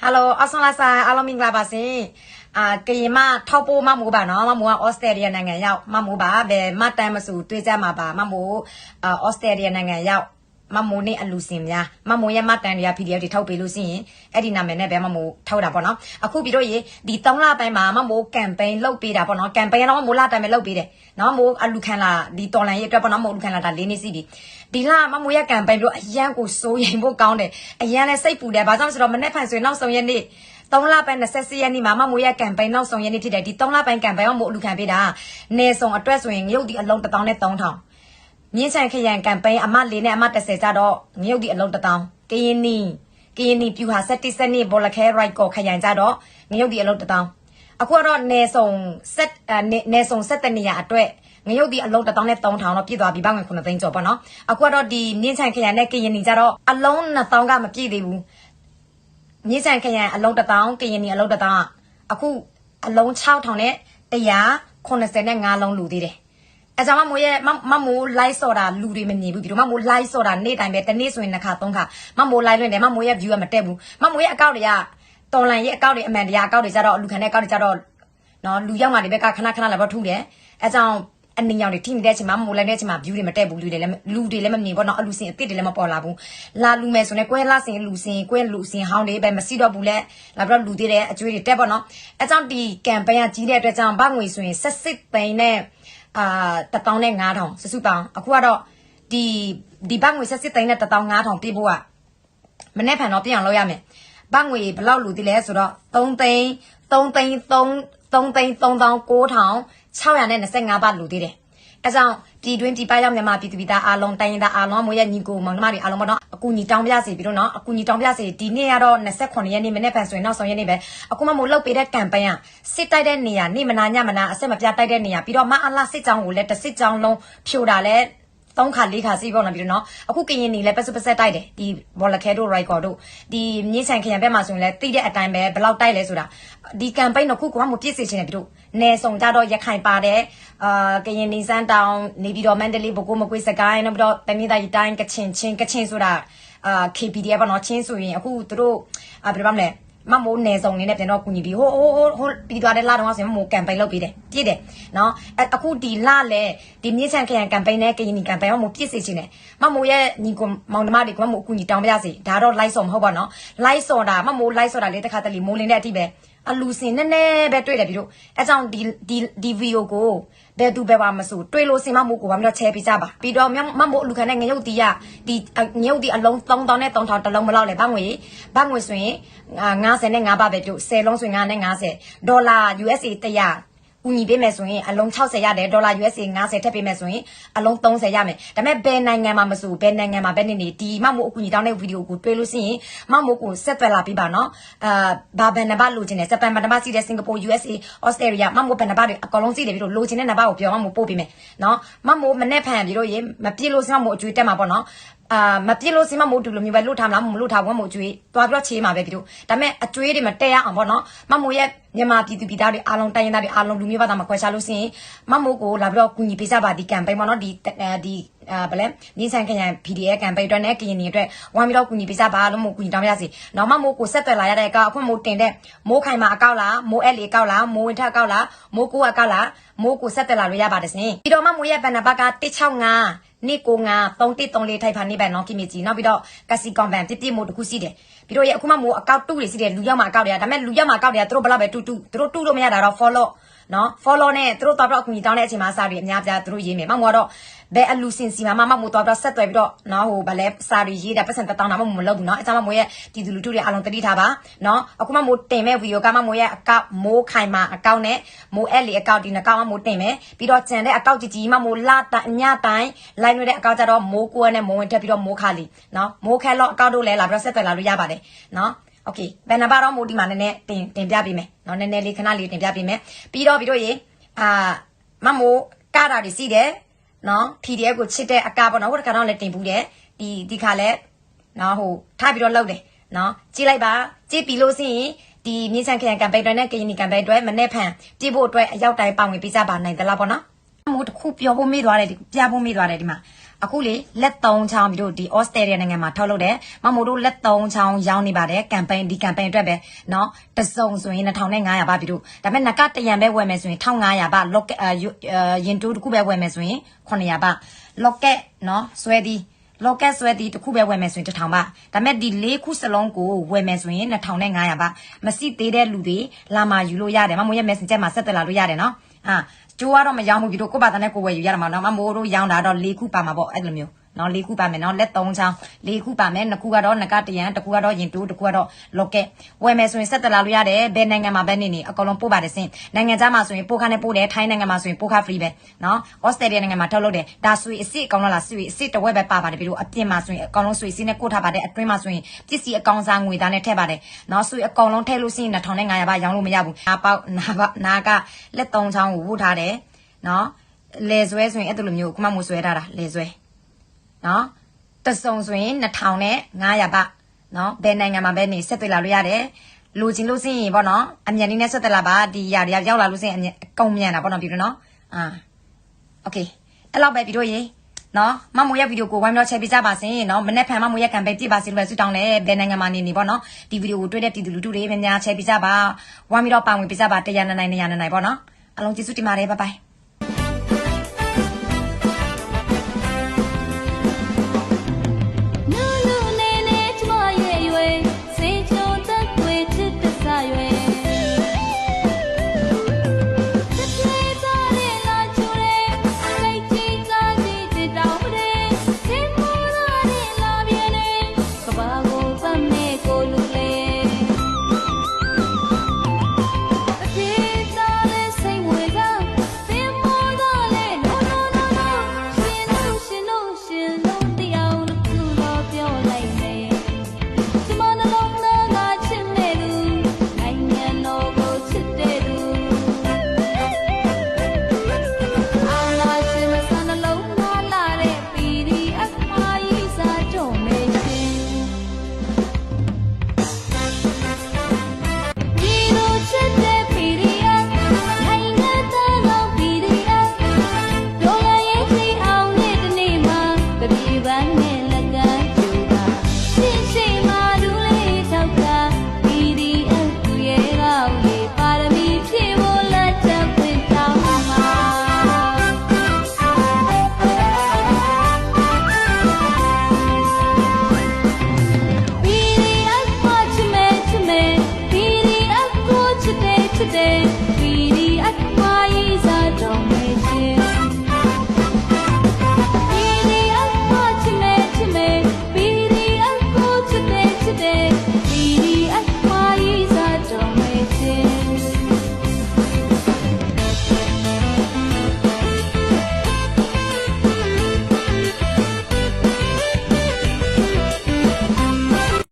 ဟယ်လိုအဆောလာဆိုင်အားလုံးမင်္ဂလာပါရှင်အာကရင်မထောက်ပိုးမမိုးပါနော်မမိုးကဩစတြေးလျနိုင်ငံရောက်မမိုးပါဘယ်မတန်မစုတွေ့ကြမှာပါမမိုးအာဩစတြေးလျနိုင်ငံရောက် မမိုးနဲ့အလူစင်များမမိုးရဲ့မတန်တွေက PDF တွေထောက်ပေးလို့ရှိရင်အဲ့ဒီနာမည်နဲ့ပဲမမိုးထောက်တာပေါ့နော်အခုပြီးတော့ရေဒီ3လပိုင်းမှာမမိုးကမ်ပိန်းလုပ်ပေးတာပေါ့နော်ကမ်ပိန်းတော့မမိုးလာတိုင်ပဲလုပ်ပေးတယ်နော်မိုးအလူခံလာဒီတော်လန်ရဲ့အတွက်ပေါ့နော်မိုးအလူခံလာဒါ၄နှစ်စီပြီဒီလမမိုးရဲ့ကမ်ပိန်းပြီးတော့အရန်ကိုစိုးရင်ဖို့ကောင်းတယ်အရန်လည်းစိတ်ပူတယ်ဘာကြောင့်လဲဆိုတော့မနေ့ဖန်ဆိုရင်နောက်ဆုံးရက်နေ့3လပိုင်း24ရက်နေ့မှာမမိုးရဲ့ကမ်ပိန်းနောက်ဆုံးရက်နေ့ဖြစ်တယ်ဒီ3လပိုင်းကမ်ပိန်းကိုမိုးအလူခံပေးတာနေဆောင်အတွက်ဆိုရင်ငရုတ်ဒီအလုံး1000နဲ့3000 မြင်းချန်ခရံကမ်ပိန်းအမ၄နဲ့အမ30ကြတော့ငရုတ်ဒီအလုံး1000ကရင်နီကရင်နီပြူဟာ7 7နှစ်ဘောလခဲရိုက်ကောခရံကြတော့ငရုတ်ဒီအလုံး1000အခုကတော့နေဆောင်ဆက်နေဆောင်ဆက်တနေရအတွက်ငရုတ်ဒီအလုံး1000နဲ့3000တော့ပြည့်သွားပြီဘာငွေ9သိန်းကျော်ပေါ့နော်အခုကတော့ဒီမြင်းချန်ခရံနဲ့ကရင်နီကြတော့အလုံး1000ကမပြည့်သေးဘူးမြင်းဆန်ခရံအလုံးတစ်တောင်းကရင်နီအလုံးတစ်တောင်းကအခုအလုံး6000နဲ့185လုံးလူသေးတယ် အဲကြောင့်မမိုးရဲ့မမိုး live ဆော်တာလူတွေမမြင်ဘူးပြီးတော့မမိုး live ဆော်တာနေ့တိုင်းပဲတနေ့ဆိုရင်နှစ်ခါသုံးခါမမိုး live လွှင့်တယ်မမိုးရဲ့ view ကမတက်ဘူးမမိုးရဲ့အကောင့်တွေကတော်လန်ရဲ့အကောင့်တွေအမှန်တရားအကောင့်တွေကြတော့လူခံတဲ့အကောင့်တွေကြတော့နော်လူရောက်မှဒီဘက်ကခဏခဏလာတော့ထုတယ်အဲကြောင့်အနေရောင်တွေထိနေတဲ့အချိန်မှာမိုးလိုက်တဲ့အချိန်မှာ view တွေမတက်ဘူးလူတွေလည်းလူတွေလည်းမမြင်ဘောနော်အလူစင်အစ်စ်တွေလည်းမပေါ်လာဘူးလာလူမယ်ဆိုနေကွဲလာစင်လူစင်ကွဲလူစင်ဟောင်းတွေပဲမစီတော့ဘူးလဲလာပြီးတော့လူသေးတဲ့အကျွေးတွေတက်ပေါ့နော်အဲကြောင့်ဒီ campaign ကကြီးတဲ့အတွက်ကြောင့်ဘငွေဆိုရင်16သိန်းနဲ့ အာ1000နဲ့9000စစုပေါင်းအခုကတော့ဒီဒီဘာငွေဆက်စစ်သိန်းနဲ့1000 9000ပြဖို့ကမနေ့ဖန်တော့ပြအောင်လုပ်ရမယ်ဘာငွေဘယ်လောက်လူသေးလဲဆိုတော့3သိန်း3သိန်း3 3သိန်း3925ဘတ်လူသေးတယ် အဲကြောင့်ပြည်တွင်းပြည်ပရောက်မြန်မာပြည်သူပြည်သားအားလုံးတိုင်းရင်းသားအားလုံးမွေးရညီကိုမောင်နှမတွေအားလုံးပေါ့နော်အကူညီတောင်းပြစီပြီးတော့နော်အကူညီတောင်းပြစီဒီနေ့ကတော့28ရက်နေ့မနေ့ဖန်ဆိုရင်နောက်ဆုံးရက်နေ့ပဲအခုမှမို့လုတ်ပေးတဲ့ကမ်ပိန်းကစစ်တိုက်တဲ့နေရာနေမနာညမနာအဆက်မပြတိုက်တဲ့နေရာပြီးတော့မအလားစစ်ကြောင်းကိုလည်းတစ်စစ်ကြောင်းလုံးဖြိုတာလည်း သုံးခါလေးခါစီးပေါ့နော်ပြီးတော့နော်အခုကရင်နေလဲပစပစတိုက်တယ်ဒီဘောလခဲတို့ရိုက်ကော်တို့ဒီမြင်းဆန်ခရံဘက်မှာဆိုရင်လဲတိတဲ့အတိုင်းပဲဘယ်လောက်တိုက်လဲဆိုတာဒီကမ်ပိန်းတော့ခုကမှမပြည့်စည်ချင်တယ်ပြီးတော့နေဆောင်ကြတော့ရခိုင်ပါတယ်အာကရင်နေစန်းတောင်နေပြီးတော့မန္တလေးဘကိုမကွေးစကိုင်းနောက်ပြီးတော့တမီးသားရီတိုင်းကချင်ချင်းကချင်ဆိုတာအာ KPDF ပေါ့နော်ချင်းဆိုရင်အခုသူတို့အာဘယ်လိုပါမလဲ မမိုးနယ်စုံနေနဲ့ပြန်တော့ကူညီပြီးဟိုဟိုဟိုဟိုပြီးသွားတဲ့လာတော့ဆိုရင်မမိုးကမ်ပိန်းလုပ်ပြီးတယ်ပြည့်တယ်နော်အခုဒီလာလဲဒီမြင့်ချန်ခရံကမ်ပိန်းနဲ့ကရင်နီကမ်ပိန်းကမိုးပြည့်စေချင်တယ်မမိုးရဲ့ညီကိုမောင်နှမတွေကမမိုးအကူညီတောင်းပြစီဒါတော့ live ဆော်မဟုတ်ပါနော် live ဆော်တာမမိုး live ဆော်တာလေးတစ်ခါတလေမိုးလင်းတဲ့အထိပဲ အလူစင်နည်းနည်းပဲတွေ့တယ်ပြီးတော့အဲကြောင့်ဒီဒီဒီဗီဒီယိုကိုဘယ်သူပဲပါမဆိုတွေ့လို့စင်မမို့ကိုဘာမှတော့ချဲပေးကြပါပြီးတော့မမို့အလူခံတဲ့ငရုတ်တီးရဒီငရုတ်တီးအလုံး3000နဲ့3000တလုံးမလောက်လဲဘာငွေဘာငွေဆိုရင်50နဲ့5ပါပဲပြုတ်10လုံးဆိုရင်9နဲ့50ဒေါ်လာ USA 100 ကူညီပေးမယ်ဆိုရင်အလုံး60ရတယ်ဒေါ်လာ USA 50ထပ်ပေးမယ်ဆိုရင်အလုံး30ရမယ်ဒါပေမဲ့ဘယ်နိုင်ငံမှာမဆိုဘယ်နိုင်ငံမှာပဲနေနေဒီမမို့အကူညီတောင်းတဲ့ဗီဒီယိုကိုတွေ့လို့ရှိရင်မမို့ကိုဆက်သွယ်လာပြီးပါနော်အာဘာဘယ်နံပါတ်လိုချင်တယ်ဂျပန်မှာနံပါတ်စီးတဲ့စင်ကာပူ USA Australia မမို့ဘယ်နံပါတ်တွေအကုန်လုံးစီးတယ်ပြီးတော့လိုချင်တဲ့နံပါတ်ကိုပြောမမို့ပို့ပေးမယ်နော်မမို့မနဲ့ဖန်ပြီးတော့ရေမပြည့်လို့စမမို့အကျွေးတက်မှာပေါ့နော် အာမပြစ်လို့စင်မမို့တူလိုမျိုးပဲလွတ်ထားမလားမလွတ်ထားဘူးမမို့ကျွေးသွားပြီးတော့ချေးမှာပဲပြီးတော့ဒါပေမဲ့အကျွေးတွေမတက်ရအောင်ပေါ့နော်မမို့ရဲ့မြန်မာပြည်သူပြည်သားတွေအားလုံးတိုင်းရင်းသားတွေအားလုံးလူမျိုးဘာသာမခွဲခြားလို့စင်မမို့ကိုလာပြီးတော့ကူညီပေးကြပါဒီကမ်ပိန်းပေါ့နော်ဒီဒီအာဗလဲမြင်းဆိုင်ခရိုင် PDF ကမ်ပိန်းအတွက်နဲ့ကရင်နေအတွက်ဝမ်းပြီးတော့ကူညီပေးကြပါလို့မို့ကူညီတောင်းရစီနောက်မမို့ကိုဆက်သွယ်လာရတဲ့အကောက်အခုမို့တင်တဲ့မိုးခိုင်မှာအကောက်လားမိုးအဲ့လီအကောက်လားမိုးဝင်ထက်အကောက်လားမိုးကိုအကောက်လားမိုးကိုဆက်သွယ်လာလို့ရပါတယ်စင်ပြီးတော့မမို့ရဲ့ဘန်နဘတ်က165 နေကိုငါ3134ထိုက်ဖာနေပဲနော်ကိမီကြီးနောက်ပြီးတော့ကစီကွန်ဗန်ပြပြမို့တခုစီတယ်ပြီးတော့ရအခုမှမို့အကောက်တူတွေစီတယ်လူရောက်မှာအကောက်တွေကဒါပေမဲ့လူရောက်မှာအကောက်တွေကသူတို့ဘယ်လောက်ပဲတူတူသူတို့တူလို့မရတာတော့ follow နော် follow နဲ့သူတို့တော့တော့အကူကြီးတောင်းတဲ့အချိန်မှာစာတွေအများပြားသူတို့ရေးမယ်မမကတော့ဘယ်အလူစင်စီမှာမမမို့တော့တော့ဆက်သွယ်ပြီးတော့နော်ဟိုဗလဲစာတွေရေးတာပတ်စံတတောင်းတာမမလုပ်ဘူးနော်အကြမ်းမမို့ရဲ့ဒီသူလူထုတွေအလုံးတတိထားပါနော်အခုမှမို့တင်မဲ့ဗီဒီယိုကမမို့ရဲ့အကောက်မိုးခိုင်မှာအကောက်နဲ့မိုးအဲ့လီအကောက်ဒီနှကောက်မမို့တင်မယ်ပြီးတော့ကြံတဲ့အကောက်ကြီးကြီးမမို့လာတိုင်ညတိုင်းလိုင်းရွေးတဲ့အကောက်ကြတော့မိုးကိုနဲ့မိုးဝင်တက်ပြီးတော့မိုးခါလီနော်မိုးခဲလော့အကောက်တို့လဲလာပြီးတော့ဆက်သွယ်လာလို့ရပါတယ်နော် โอเคဘယ်နှပါတော့မို့ဒီမှာနည်းနည်းတင်တင်ပြပေးမယ်เนาะနည်းနည်းလေးခဏလေးတင်ပြပေးမယ်ပြီးတော့ပြီးတော့ရေအာမမိုးကတာတွေစီးတယ်နော် PDF ကိုချစ်တဲ့အကားပေါ့နော်ဟိုတခါတော့လည်းတင်ဘူးတယ်ဒီဒီခါလဲနော်ဟိုထားပြီးတော့လောက်တယ်နော်ကြည့်လိုက်ပါကြည့်ပြီးလို့စီရင်ဒီမြေချန်ခရံကမ်ပိန်းတွေနဲ့ကရင်နီကမ်ပိန်းတွေမနေ့ဖန်ပြဖို့အတွက်အရောက်တိုင်းပါဝင်ပေးကြပါနိုင်သလားပေါ့နော်မိုးတစ်ခုပြောဖို့မေ့သွားတယ်ပြဖို့မေ့သွားတယ်ဒီမှာ အခုလေလက်သုံးချောင်းပြီးတော့ဒီဩစတြေးလျနိုင်ငံမှာထုတ်လုပ်တယ်မမိုတို့လက်သုံးချောင်းရောင်းနေပါတယ်ကမ်ပိန်းဒီကမ်ပိန်းအတွက်ပဲเนาะတစုံဆိုရင်2500ပါပြီးတော့ဒါပေမဲ့နကတရံပဲဝယ်မယ်ဆိုရင်1500ပါလော့ကက်ရင်တိုးတစ်ခုပဲဝယ်မယ်ဆိုရင်900ပါလော့ကက်เนาะဆွဲသည်လော့ကက်ဆွဲသည်တစ်ခုပဲဝယ်မယ်ဆိုရင်1000ပါဒါပေမဲ့ဒီ၄ခုစလုံးကိုဝယ်မယ်ဆိုရင်2500ပါမစိသေးတဲ့လူတွေလာมาယူလို့ရတယ်မမိုရဲ့ messenger မှာဆက်သွယ်လာလို့ရတယ်เนาะအာ ကျိုးကတော့မရောင်းဘူးပြီးတော့ကိုယ့်ဘာသာနဲ့ကိုယ်ဝယ်ယူရတာမှာနောက်မှမိုးတို့ရောင်းတာတော့၄ခုပါမှာပေါ့အဲ့လိုမျိုး နော်လေးခုပါမယ်နော်လက်သုံးချောင်းလေးခုပါမယ်နှစ်ခုကတော့နကတရံတစ်ခုကတော့ရင်တိုးတစ်ခုကတော့လော့ကက်ဝယ်မယ်ဆိုရင်ဆက်တလာလို့ရတယ်ဘယ်နိုင်ငံမှာပဲနေနေအကောင်လုံးပို့ပါတယ်စင်နိုင်ငံခြားမှာဆိုရင်ပို့ခါနဲ့ပို့တယ်ထိုင်းနိုင်ငံမှာဆိုရင်ပို့ခါ free ပဲနော်ဩစတြေးလျနိုင်ငံမှာထုတ်လုပ်တယ်ဒါဆွေအစ်စ်အကောင်လုံးလားဆွေအစ်စ်တစ်ဝက်ပဲပါပါတယ်ပြီးတော့အပြင်မှာဆိုရင်အကောင်လုံးဆွေစီးနဲ့ကိုထားပါတယ်အတွင်းမှာဆိုရင်ပစ္စည်းအကောင်စားငွေသားနဲ့ထည့်ပါတယ်နော်ဆွေအကောင်လုံးထည့်လို့ရှိရင်2500ပါရောင်းလို့မရဘူးနာပေါက်နာပေါက်နာကလက်သုံးချောင်းကိုဝတ်ထားတယ်နော်လေဆွဲဆိုရင်အဲ့လိုမျိုးခုမှမဆွဲထားတာလေဆွဲ နော် တစုံဆိုရင်2000နဲ့900ပါเนาะဘယ်နိုင်ငံမှာပဲနေဆက်သွယ်လာလို့ရတယ်လိုချင်လို့စရင်ပေါ့နော်အမြန်လေးနဲ့ဆက်သွယ်လာပါဒီຢာတွေကရောက်လာလို့စရင်အမြန်အကုန်မြန်တာပေါ့နော်ပြီတော့နော်အာโอเคအဲ့လောက်ပဲပြီတို့ရေနော်မမိုးရဲ့ဗီဒီယိုကိုဝိုင်းတော့ချက်ပြကြပါစေနော်မနေ့ဖန်မမိုးရဲ့ကံပဲပြစ်ပါစေလို့ပဲဆုတောင်းတယ်ဘယ်နိုင်ငံမှာနေနေပေါ့နော်ဒီဗီဒီယိုကိုတွေ့တဲ့ပြည်သူလူထုတွေများများချက်ပြကြပါဝိုင်းပြီးတော့ပါဝင်ပြကြပါတရားနိုင်နိုင်နေရနိုင်နိုင်ပေါ့နော်အလုံးကျေးဇူးတင်ပါတယ်ဘိုင်ဘိုင်